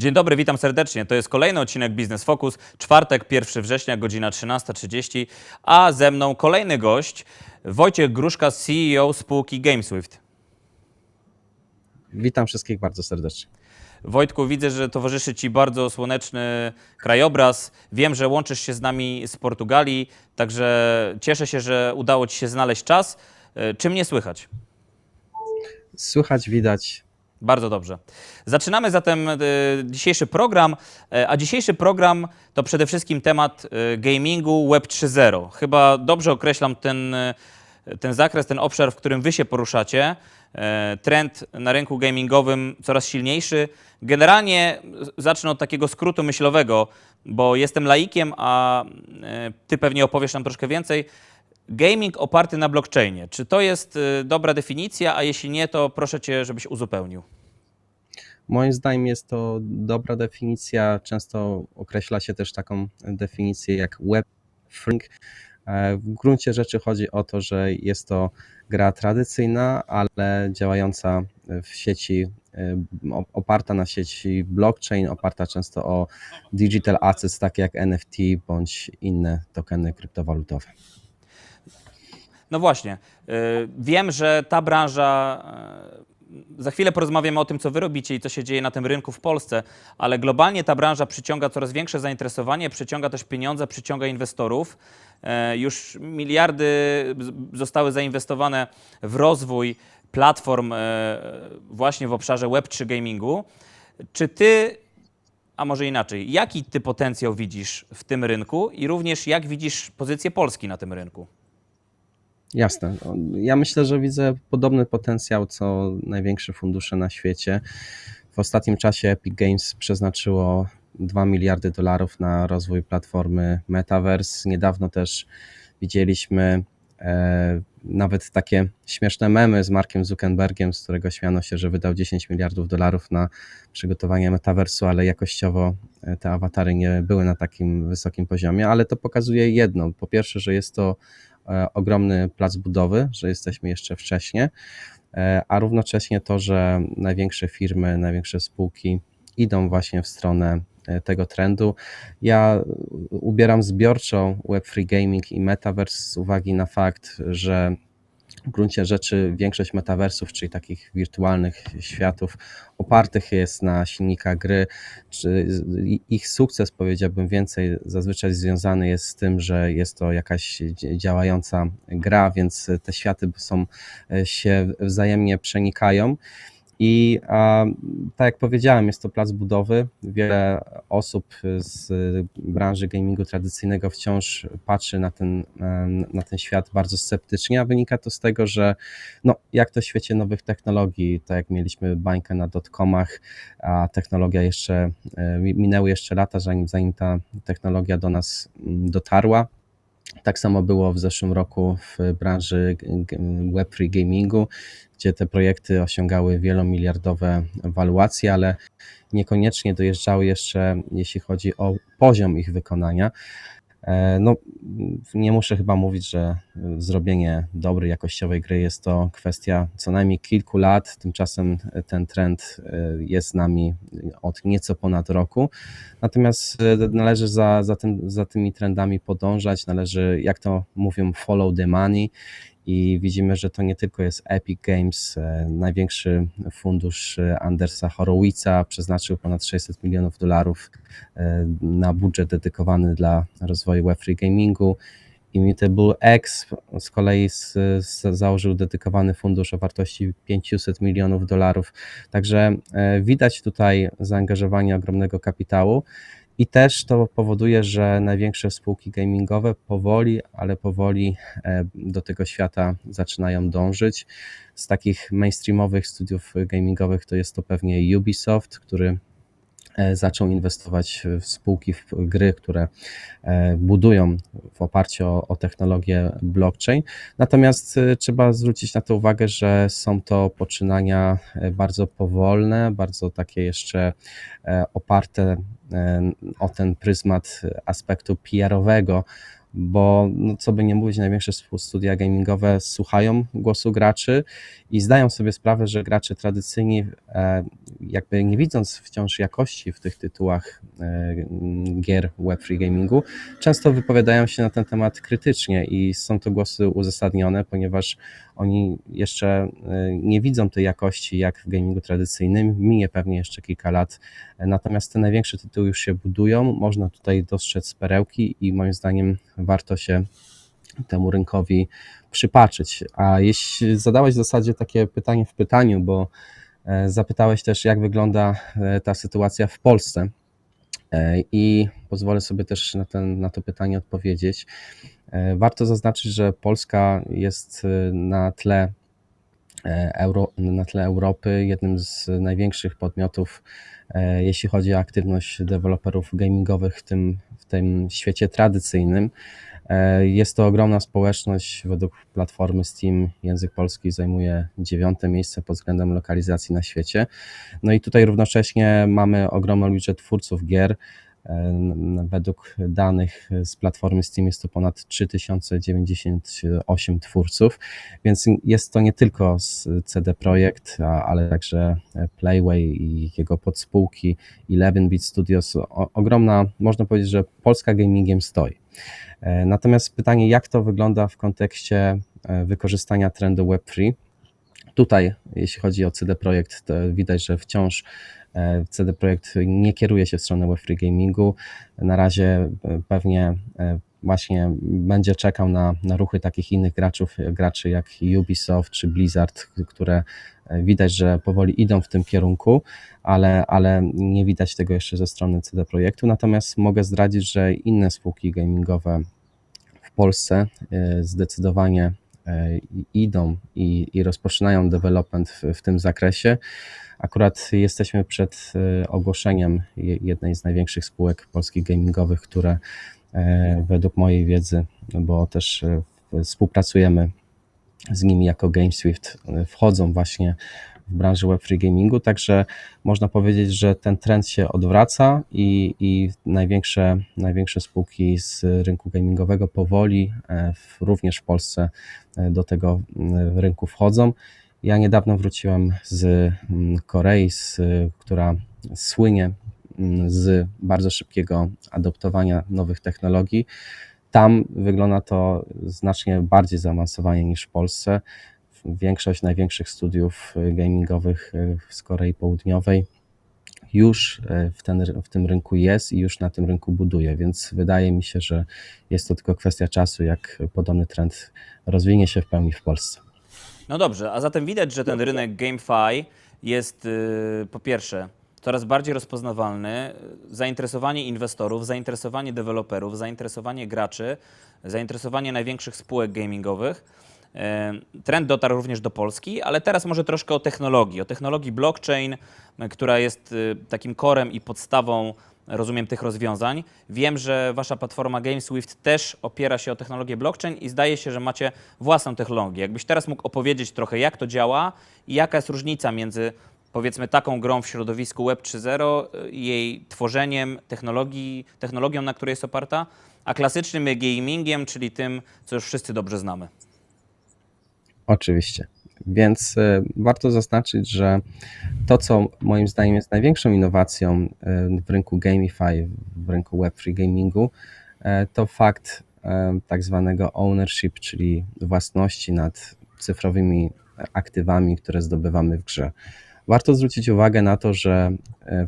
Dzień dobry, witam serdecznie. To jest kolejny odcinek Business Focus. Czwartek, 1 września, godzina 13.30, a ze mną kolejny gość, Wojciech Gruszka, CEO spółki GameSwift. Witam wszystkich bardzo serdecznie. Wojtku, widzę, że towarzyszy Ci bardzo słoneczny krajobraz. Wiem, że łączysz się z nami z Portugalii, także cieszę się, że udało Ci się znaleźć czas. E, Czy mnie słychać? Słychać, widać. Bardzo dobrze. Zaczynamy zatem e, dzisiejszy program, e, a dzisiejszy program to przede wszystkim temat e, gamingu Web 3.0. Chyba dobrze określam ten, ten zakres, ten obszar, w którym wy się poruszacie. Trend na rynku gamingowym coraz silniejszy. Generalnie zacznę od takiego skrótu myślowego, bo jestem laikiem, a ty pewnie opowiesz nam troszkę więcej. Gaming oparty na blockchainie. Czy to jest e, dobra definicja, a jeśli nie, to proszę cię, żebyś uzupełnił. Moim zdaniem jest to dobra definicja. Często określa się też taką definicję jak web frink. E, W gruncie rzeczy chodzi o to, że jest to gra tradycyjna, ale działająca w sieci, o- oparta na sieci blockchain, oparta często o digital assets, takie jak NFT bądź inne tokeny kryptowalutowe. No właśnie. y, Wiem, że ta branża. y, Za chwilę porozmawiamy o tym, co wy robicie i co się dzieje na tym rynku w Polsce, ale globalnie ta branża przyciąga coraz większe zainteresowanie, przyciąga też pieniądze, przyciąga inwestorów. E, Już miliardy zostały zainwestowane w rozwój platform właśnie w obszarze Web3 gamingu. Czy ty a może inaczej, jaki ty potencjał widzisz w tym rynku i również jak widzisz pozycję Polski na tym rynku? Jasne. Ja myślę, że widzę podobny potencjał co największe fundusze na świecie. W ostatnim czasie Epic Games przeznaczyło 2 miliardy dolarów na rozwój platformy Metaverse. Niedawno też widzieliśmy e, nawet takie śmieszne memy z Markiem Zuckerbergiem, z którego śmiano się, że wydał 10 miliardów dolarów na przygotowanie metaversu, ale jakościowo e, te awatary nie były na takim wysokim poziomie, ale to pokazuje jedno. Po pierwsze, że jest to ogromny plac budowy, że jesteśmy jeszcze wcześnie, e, a równocześnie to, że największe firmy, największe spółki idą właśnie w stronę e, tego trendu. Ja ubieram zbiorczo Web3 Gaming i Metaverse z uwagi na fakt, że w gruncie rzeczy większość metaversów, czyli takich wirtualnych światów, opartych jest na silnikach gry. Czy ich sukces, powiedziałbym więcej, zazwyczaj związany jest z tym, że jest to jakaś dzi- działająca gra, więc te światy są, e, się wzajemnie przenikają. I tak jak powiedziałem, jest to plac budowy. Wiele osób z branży gamingu tradycyjnego wciąż patrzy na ten, na ten świat bardzo sceptycznie, a wynika to z tego, że no, jak to w świecie nowych technologii, tak jak mieliśmy bańkę na dotcomach, a technologia jeszcze, e, mi- minęły jeszcze lata, zanim, zanim ta technologia do nas mm, dotarła. Tak samo było w zeszłym roku w branży g- g- Web3 gamingu, gdzie te projekty osiągały wielomiliardowe waluacje, ale niekoniecznie dojeżdżały jeszcze, jeśli chodzi o poziom ich wykonania. E, No, nie muszę chyba mówić, że zrobienie dobrej, jakościowej gry jest to kwestia co najmniej kilku lat. Tymczasem ten trend e, jest z nami od nieco ponad roku. Natomiast e, należy za, za, tym, za tymi trendami podążać, należy, jak to mówią, follow the money. I widzimy, że to nie tylko jest Epic Games, e, największy fundusz e, Andersa Horowitza przeznaczył ponad 600 milionów dolarów e, na budżet dedykowany dla rozwoju Web3 gamingu. Immutable X z kolei z, z założył dedykowany fundusz o wartości 500 milionów dolarów. Także widać tutaj zaangażowanie ogromnego kapitału. I też to powoduje, że największe spółki gamingowe powoli, ale powoli e, do tego świata zaczynają dążyć. Z takich mainstreamowych studiów gamingowych to jest to pewnie Ubisoft, który e, zaczął inwestować w spółki, w gry, które e, budują w oparciu o, o technologię blockchain. Natomiast trzeba zwrócić na to uwagę, że są to poczynania bardzo powolne, bardzo takie jeszcze oparte o ten pryzmat aspektu PR-owego, bo no, co by nie mówić, największe studia gamingowe słuchają głosu graczy i zdają sobie sprawę, że gracze tradycyjni, e, jakby nie widząc wciąż jakości w tych tytułach e, gier web free gamingu, często wypowiadają się na ten temat krytycznie i są to głosy uzasadnione, ponieważ oni jeszcze e, nie widzą tej jakości jak w gamingu tradycyjnym. Minie pewnie jeszcze kilka lat, e, natomiast te największe tytuły już się budują. Można tutaj dostrzec perełki i moim zdaniem warto się temu rynkowi przypatrzyć. A jeśli zadałeś w zasadzie takie pytanie w pytaniu, bo e, zapytałeś też, jak wygląda ta sytuacja w Polsce. E, I pozwolę sobie też na, ten, na to pytanie odpowiedzieć. E, Warto zaznaczyć, że Polska jest e, na tle, Euro, na tle Europy jednym z największych podmiotów, jeśli chodzi o aktywność deweloperów gamingowych w tym, w tym świecie tradycyjnym. E, Jest to ogromna społeczność. Według platformy Steam język polski zajmuje dziewiąte miejsce pod względem lokalizacji na świecie. No i tutaj równocześnie mamy ogromną liczbę twórców gier. E, Według danych z platformy Steam jest to ponad 3098 twórców, więc jest to nie tylko z CD Projekt, ale także Playway i jego podspółki, Eleven Bit Studios. O, ogromna, można powiedzieć, że Polska gamingiem stoi. E, Natomiast pytanie, jak to wygląda w kontekście e, wykorzystania trendu Web3? Tutaj, jeśli chodzi o CD Projekt, to widać, że wciąż e, CD Projekt nie kieruje się w stronę Web3 Gamingu. Na razie e, pewnie e, właśnie będzie czekał na, na ruchy takich innych graczów, graczy jak Ubisoft czy Blizzard, które e, widać, że powoli idą w tym kierunku, ale, ale nie widać tego jeszcze ze strony CD Projektu. Natomiast mogę zdradzić, że inne spółki gamingowe w Polsce e, zdecydowanie e, idą i, i rozpoczynają development w, w tym zakresie. Akurat jesteśmy przed e, ogłoszeniem je- jednej z największych spółek polskich gamingowych, które e, według mojej wiedzy, bo też e, współpracujemy z nimi jako GameSwift, e, wchodzą właśnie w branży Web3 Gamingu, także można powiedzieć, że ten trend się odwraca i, i największe, największe spółki z rynku gamingowego powoli, e, w, również w Polsce, e, do tego mm, rynku wchodzą. Ja niedawno wróciłem z mm, Korei, z, która słynie mm, z bardzo szybkiego adoptowania nowych technologii. Tam wygląda to znacznie bardziej zaawansowanie niż w Polsce. Większość największych studiów y, gamingowych y, z Korei Południowej już y, w, ten, w tym rynku jest i już na tym rynku buduje, więc wydaje mi się, że jest to tylko kwestia czasu, jak podobny trend rozwinie się w pełni w Polsce. No dobrze, a zatem widać, że ten rynek GameFi jest po pierwsze coraz bardziej rozpoznawalny. Zainteresowanie inwestorów, zainteresowanie deweloperów, zainteresowanie graczy, zainteresowanie największych spółek gamingowych. Trend dotarł również do Polski, ale teraz może troszkę o technologii, o technologii blockchain, która jest y, takim korem i podstawą, rozumiem, tych rozwiązań. Wiem, że wasza platforma GameSwift też opiera się o technologię blockchain i zdaje się, że macie własną technologię. Jakbyś teraz mógł opowiedzieć trochę, jak to działa i jaka jest różnica między powiedzmy taką grą w środowisku Web 3.0, y, jej tworzeniem, technologii, technologią, na której jest oparta, a klasycznym gamingiem, czyli tym, co już wszyscy dobrze znamy. Oczywiście. Więc e, warto zaznaczyć, że to, co moim zdaniem jest największą innowacją e, w rynku Gamify, w rynku Web3 gamingu, e, to fakt tak zwanego ownership, czyli własności nad cyfrowymi aktywami, które zdobywamy w grze. Warto zwrócić uwagę na to, że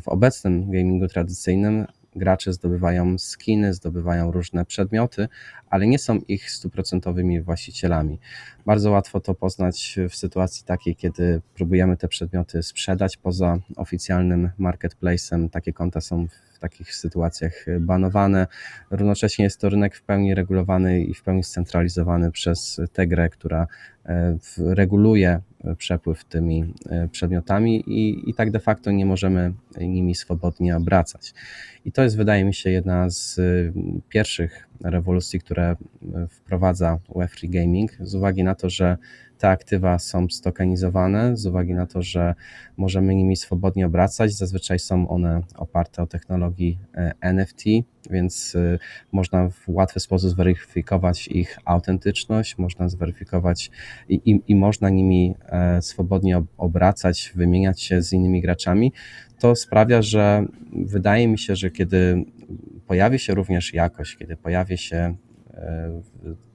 w obecnym gamingu tradycyjnym gracze zdobywają skiny, zdobywają różne przedmioty, ale nie są ich stuprocentowymi właścicielami. Bardzo łatwo to poznać w sytuacji takiej, kiedy próbujemy te przedmioty sprzedać poza oficjalnym marketplacem. Takie konta są w takich sytuacjach banowane. Równocześnie jest to rynek w pełni regulowany i w pełni scentralizowany przez tę grę, która e, reguluje przepływ tymi e, przedmiotami i, i tak de facto nie możemy nimi swobodnie obracać. I to jest, wydaje mi się, jedna z y, pierwszych rewolucji, które e, wprowadza Web3 Gaming, z uwagi na to, że te aktywa są stokanizowane, z uwagi na to, że możemy nimi swobodnie obracać. Zazwyczaj są one oparte o technologii e, NFT, więc e, można w łatwy sposób zweryfikować ich autentyczność, można zweryfikować i, i, i można nimi swobodnie ob- obracać, wymieniać się z innymi graczami. To sprawia, że wydaje mi się, że kiedy pojawi się również jakość, kiedy pojawi się e,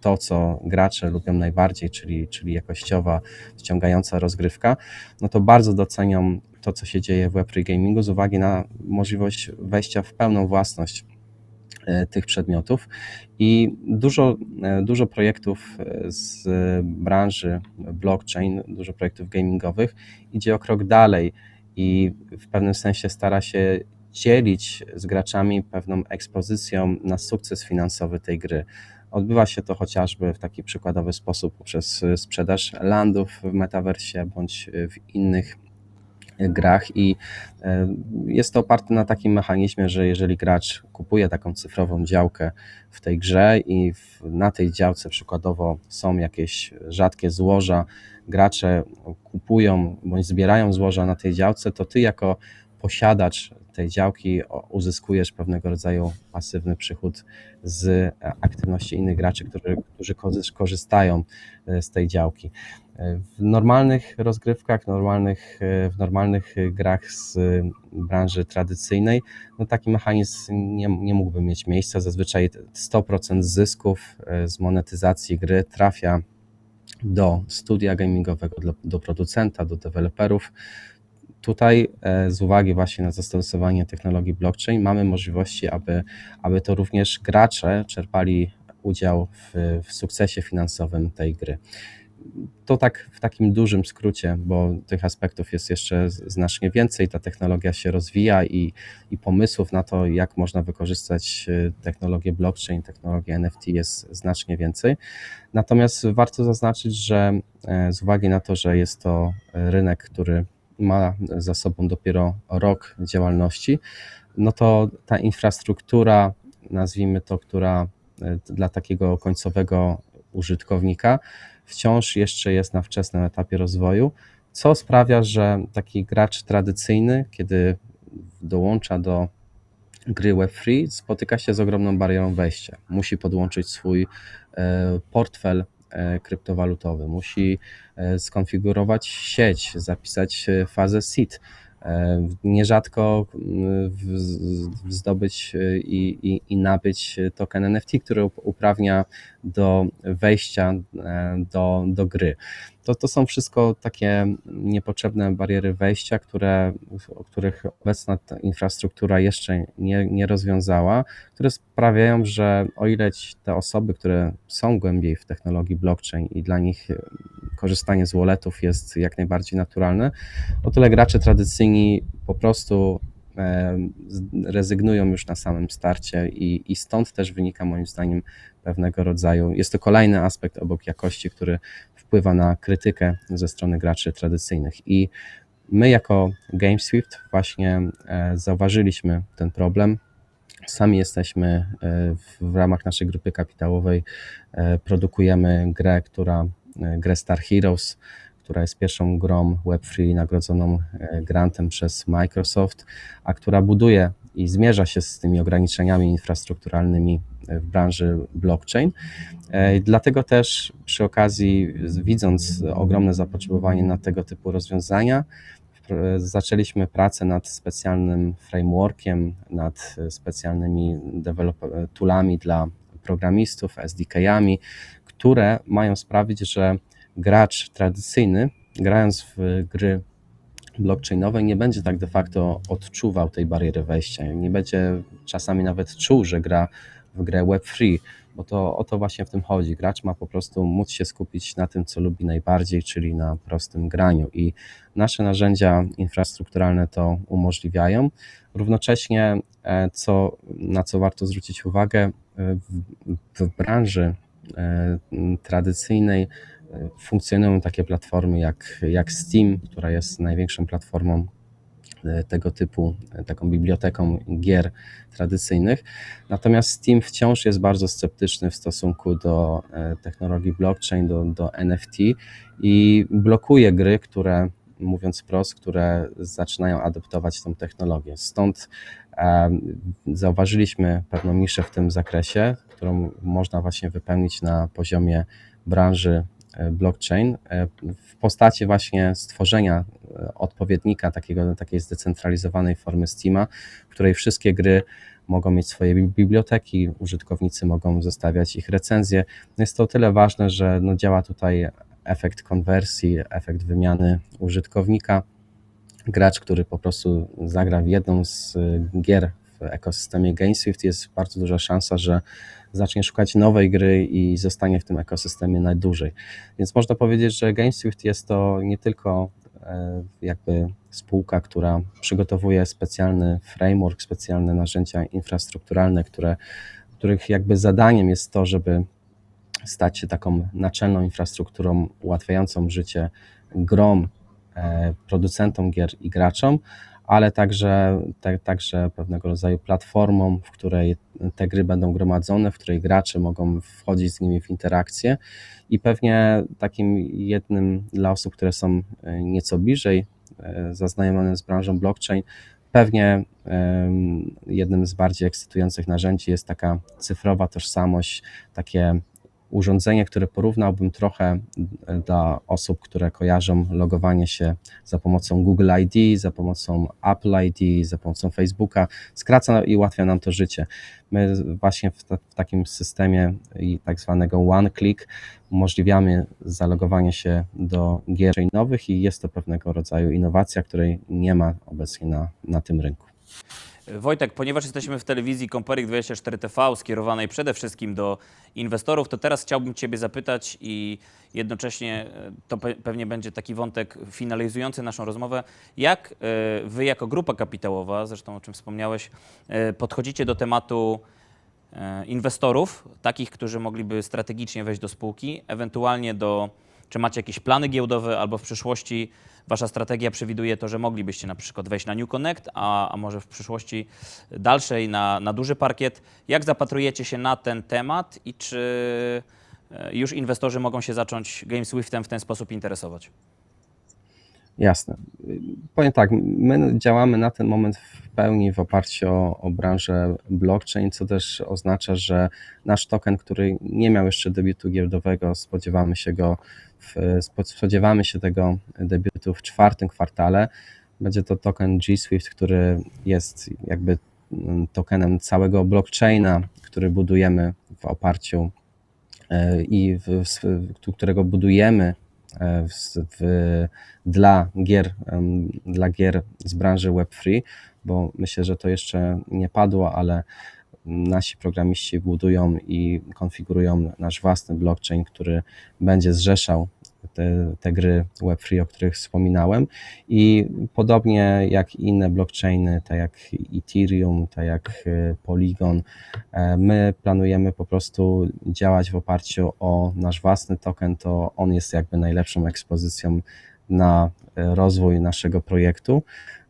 to, co gracze lubią najbardziej, czyli, czyli jakościowa, wciągająca rozgrywka, no to bardzo docenią to, co się dzieje w Web3 Gamingu z uwagi na możliwość wejścia w pełną własność e, tych przedmiotów. I dużo, e, dużo projektów z branży blockchain, dużo projektów gamingowych idzie o krok dalej i w pewnym sensie stara się dzielić z graczami pewną ekspozycją na sukces finansowy tej gry. Odbywa się to chociażby w taki przykładowy sposób poprzez sprzedaż landów w metaversie bądź w innych grach i e, jest to oparte na takim mechanizmie, że jeżeli gracz kupuje taką cyfrową działkę w tej grze i w, na tej działce przykładowo są jakieś rzadkie złoża, gracze kupują bądź zbierają złoża na tej działce, to ty jako posiadacz tej działki uzyskujesz pewnego rodzaju pasywny przychód z e, aktywności innych graczy, którzy, którzy korzy- korzystają e, z tej działki. E, W normalnych rozgrywkach, normalnych, w normalnych grach z branży tradycyjnej, no taki mechanizm nie, nie mógłby mieć miejsca. Zazwyczaj 100% zysków z monetyzacji gry trafia do studia gamingowego, do, do producenta, do deweloperów. Tutaj e, z uwagi właśnie na zastosowanie technologii blockchain mamy możliwości, aby, aby to również gracze czerpali udział w, w sukcesie finansowym tej gry. To tak w takim dużym skrócie, bo tych aspektów jest jeszcze znacznie więcej. Ta technologia się rozwija i, i pomysłów na to, jak można wykorzystać e, technologię blockchain, technologię NFT jest znacznie więcej. Natomiast warto zaznaczyć, że e, z uwagi na to, że jest to rynek, który ma za sobą dopiero rok działalności, no to ta infrastruktura, nazwijmy to, która e, dla takiego końcowego użytkownika wciąż jeszcze jest na wczesnym etapie rozwoju, co sprawia, że taki gracz tradycyjny, kiedy dołącza do gry Web3, spotyka się z ogromną barierą wejścia. Musi podłączyć swój e, portfel kryptowalutowy, musi e, skonfigurować sieć, zapisać e, fazę seed. E, Nierzadko mm, zdobyć e, i, i, i nabyć token NFT, który up- uprawnia do wejścia e, do, do gry. To, to są wszystko takie niepotrzebne bariery wejścia, które, o których obecna infrastruktura jeszcze nie, nie rozwiązała, które sprawiają, że o ile te osoby, które są głębiej w technologii blockchain i dla nich korzystanie z walletów jest jak najbardziej naturalne, o tyle gracze tradycyjni po prostu e, rezygnują już na samym starcie i, i stąd też wynika moim zdaniem pewnego rodzaju, jest to kolejny aspekt obok jakości, który wpływa na krytykę ze strony graczy tradycyjnych. I my jako GameSwift właśnie e, zauważyliśmy ten problem. Sami jesteśmy e, w, ramach naszej grupy kapitałowej, produkujemy grę, która, grę Star Heroes, która jest pierwszą grą Web3 nagrodzoną e, grantem przez Microsoft, a która buduje i zmierza się z tymi ograniczeniami infrastrukturalnymi w branży blockchain. E, Dlatego też przy okazji, widząc ogromne zapotrzebowanie na tego typu rozwiązania, zaczęliśmy pracę nad specjalnym frameworkiem, nad specjalnymi toolami dla programistów, SDK-ami, które mają sprawić, że gracz tradycyjny, grając w gry blockchainowe, nie będzie tak de facto odczuwał tej bariery wejścia. Nie będzie czasami nawet czuł, że gra w grę Web3, bo to o to właśnie w tym chodzi. Gracz ma po prostu móc się skupić na tym, co lubi najbardziej, czyli na prostym graniu. I nasze narzędzia infrastrukturalne to umożliwiają. Równocześnie, e, co, na co warto zwrócić uwagę, e, w, w branży tradycyjnej e, funkcjonują takie platformy jak, jak Steam, która jest największą platformą e, tego typu, e, taką biblioteką gier tradycyjnych. Natomiast Steam wciąż jest bardzo sceptyczny w stosunku do e, technologii blockchain, do, do NFT i blokuje gry, które, mówiąc wprost, które zaczynają adoptować tą technologię. Stąd e, zauważyliśmy pewną niszę w tym zakresie, którą można właśnie wypełnić na poziomie branży e, blockchain e, w postaci właśnie stworzenia e, odpowiednika takiego, takiej zdecentralizowanej formy Steama, w której wszystkie gry mogą mieć swoje bi- biblioteki, użytkownicy mogą zostawiać ich recenzje. Jest to o tyle ważne, że no działa tutaj efekt konwersji, efekt wymiany użytkownika. Gracz, który po prostu zagra w jedną z gier w ekosystemie GameSwift, jest bardzo duża szansa, że zacznie szukać nowej gry i zostanie w tym ekosystemie na dłużej. Więc można powiedzieć, że GameSwift jest to nie tylko e, jakby spółka, która przygotowuje specjalny framework, specjalne narzędzia infrastrukturalne, które, których jakby zadaniem jest to, żeby stać się taką naczelną infrastrukturą ułatwiającą życie grom, e, producentom gier i graczom, ale także, te, także pewnego rodzaju platformą, w której te gry będą gromadzone, w której gracze mogą wchodzić z nimi w interakcję i pewnie takim jednym dla osób, które są e, nieco bliżej e, zaznajomione z branżą blockchain, pewnie jednym z bardziej ekscytujących narzędzi jest taka cyfrowa tożsamość, takie urządzenie, które porównałbym trochę e, dla osób, które kojarzą logowanie się za pomocą Google ID, za pomocą Apple ID, za pomocą Facebooka. Skraca i ułatwia nam to życie. My właśnie w, ta, w takim systemie tak zwanego one click umożliwiamy zalogowanie się do gier nowych i jest to pewnego rodzaju innowacja, której nie ma obecnie na, na tym rynku. Wojtek, ponieważ jesteśmy w telewizji Komperik 24 TV skierowanej przede wszystkim do inwestorów, to teraz chciałbym Ciebie zapytać i jednocześnie e, to pe pewnie będzie taki wątek finalizujący naszą rozmowę. Jak e, Wy jako grupa kapitałowa, zresztą o czym wspomniałeś, e, podchodzicie do tematu inwestorów, takich, którzy mogliby strategicznie wejść do spółki, ewentualnie do, czy macie jakieś plany giełdowe, albo w przyszłości wasza strategia przewiduje to, że moglibyście na przykład wejść na New Connect, a, a może w przyszłości dalszej na, na duży parkiet. Jak zapatrujecie się na ten temat i czy e, już inwestorzy mogą się zacząć GameSwiftem w ten sposób interesować? Jasne. Powiem tak, my działamy na ten moment w pełni w oparciu o, o branżę blockchain, co też oznacza, że nasz token, który nie miał jeszcze debiutu giełdowego, spodziewamy się go, spodziewamy się tego debiutu w czwartym kwartale. Będzie to token G Swift, który jest jakby mm, tokenem całego blockchaina, który budujemy w oparciu e, i w, którego budujemy e, w, w, dla, gier, dla gier z branży Web3, bo myślę, że to jeszcze nie padło, ale nasi programiści budują i konfigurują nasz własny blockchain, który będzie zrzeszał te, te gry Web3, o których wspominałem. I podobnie jak inne blockchainy, tak jak Ethereum, tak jak e, Polygon, e, my planujemy po prostu działać w oparciu o nasz własny token. To on jest jakby najlepszą ekspozycją na e, rozwój naszego projektu.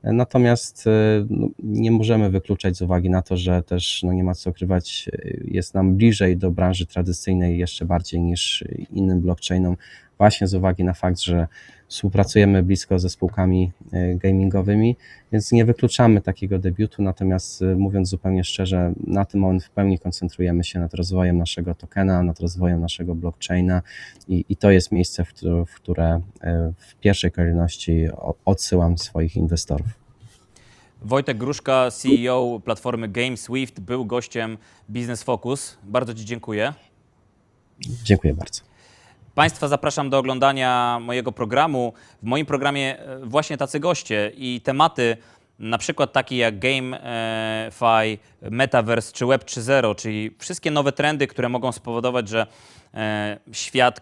Natomiast e, no, nie możemy wykluczać z uwagi na to, że też no, nie ma co ukrywać, e, jest nam bliżej do branży tradycyjnej jeszcze bardziej niż innym blockchainom, właśnie z uwagi na fakt, że współpracujemy blisko ze spółkami e, gamingowymi, więc nie wykluczamy takiego debiutu. Natomiast e, mówiąc zupełnie szczerze, na tym moment w pełni koncentrujemy się nad rozwojem naszego tokena, nad rozwojem naszego blockchaina i, i to jest miejsce, w które, w które e, w pierwszej kolejności odsyłam swoich inwestorów. Wojtek Gruszka, CEO platformy GameSwift, był gościem Business Focus. Bardzo Ci dziękuję. Dziękuję bardzo. Państwa zapraszam do oglądania mojego programu. W moim programie e, właśnie tacy goście i tematy, na przykład takie jak GameFi, Metaverse czy Web 3.0, czyli wszystkie nowe trendy, które mogą spowodować, że e, świat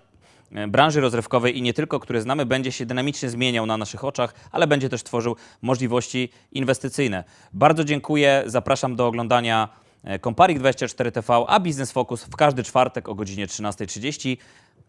e, branży rozrywkowej i nie tylko, które znamy, będzie się dynamicznie zmieniał na naszych oczach, ale będzie też tworzył możliwości inwestycyjne. Bardzo dziękuję, zapraszam do oglądania e, Comparik 24 TV, a Business Focus w każdy czwartek o godzinie 13.30.